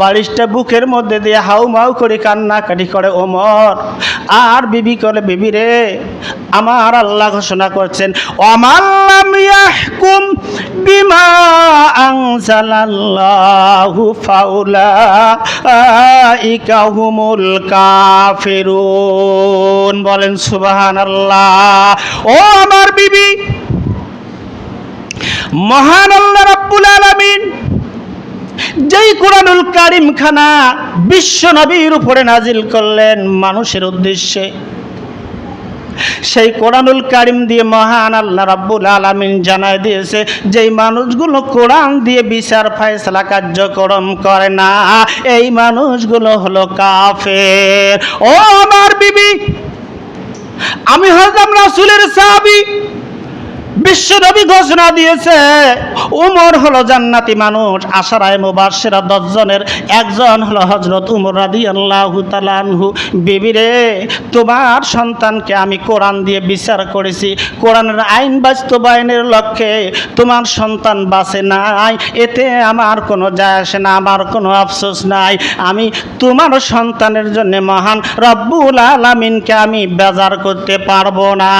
বালিশটা বুকের মধ্যে দিয়ে হাউ মাউ করে কান্নাকাটি করে, ওমর, আর বিবি করে বিবি রে, আমার আল্লাহ ঘোষণা করছেন অমাল্লাম ইয়াহকুম বিমা কাফিরুন। বলেন ও আমার বিবি, মহান আল্লাহ রাব্বুল আলামিন যেই কোরআনুল কারিম খানা বিশ্ব নবীর উপরে নাজিল করলেন মানুষের উদ্দেশ্যে, সেই কোরআনুল কারিম দিয়ে মহান আল্লাহ রাব্বুল আলামিন জানায় দিয়েছে, যেই মানুষগুলো কোরআন দিয়ে বিচার, ফয়সলা, কার্যক্রম করে না, এই মানুষগুলো হলো কাফের। ও আমার বিবি, আমি হজরত রাসূলের সাহাবী। বিশ্বনবী ঘোষণা দিয়েছে, উমর হলো জান্নাতি মানুষ, আশারায় মুবাসিরা দশজনের একজন হলো হজরত উমর রাদি আল্লাহ তালানহু বিবিরে তোমার সন্তানকে আমি কোরআন দিয়ে বিচার করেছি, কোরআনের আইন বাস্তবায়নের লক্ষ্যে তোমার সন্তান বাঁচে নাই, এতে আমার কোনো যায় আসে না, আমার কোনো আফসোস নাই। আমি তোমার সন্তানের জন্য মহান রব্বুল আলামিনকে আমি বেজার করতে পারব না।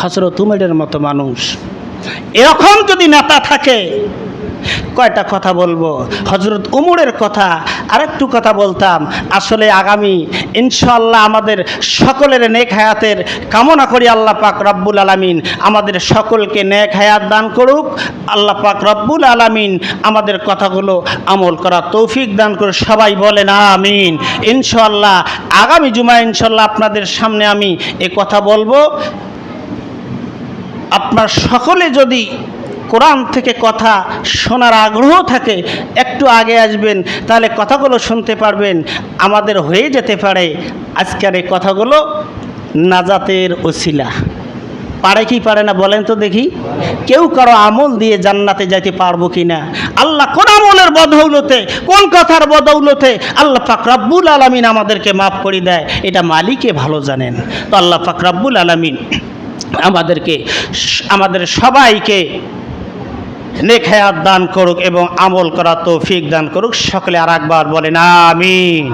হজরত উমেরের মতো মানুষ। এরকম যদি নেতা থাকে, কয়টা কথা বলব? হজরত উমরের কথা আরেকটু কথা বলতাম। আসলে আগামী ইনশাল্লাহ আমাদের সকলের নেক হায়াতের কামনা করি আল্লাহ পাক রব্বুল আলামিন। আমাদের সকলকে নেক হায়াত দান করুক। আল্লাহ পাক রব্বুল আলামিন আমাদের কথাগুলো আমল করা তৌফিক দান করে সবাই বলেন আমিন। ইনশাল্লাহ আগামী জুমা ইনশাল্লাহ আপনাদের সামনে আমি এ কথা বলব। আপনার সকলে যদি কোরআন থেকে কথা শোনার আগ্রহ থাকে, একটু আগে আসবেন, তাহলে কথাগুলো শুনতে পারবেন। আমাদের হয়ে যেতে পারে আজকের এই কথাগুলো নাজাতের ওসিলা। পারে কি পারে না বলেন তো দেখি। কেউ কারও আমল দিয়ে জান্নাতে যাইতে পারব কি না আল্লাহ কোন আমলের বদৌলতে, কোন কথার বদৌলতে আল্লাহ পাক রাব্বুল আলমিন আমাদেরকে মাফ করে দেয়। এটা মালিকে ভালো জানেন। তো আল্লাহ পাক রাব্বুল আলমিন আমাদেরকে আমাদের সবাইকে নেক হায়াত দান করুক এবং আমল করা তৌফিক দান করুক। সকলে আর একবার বলেন, আমিন।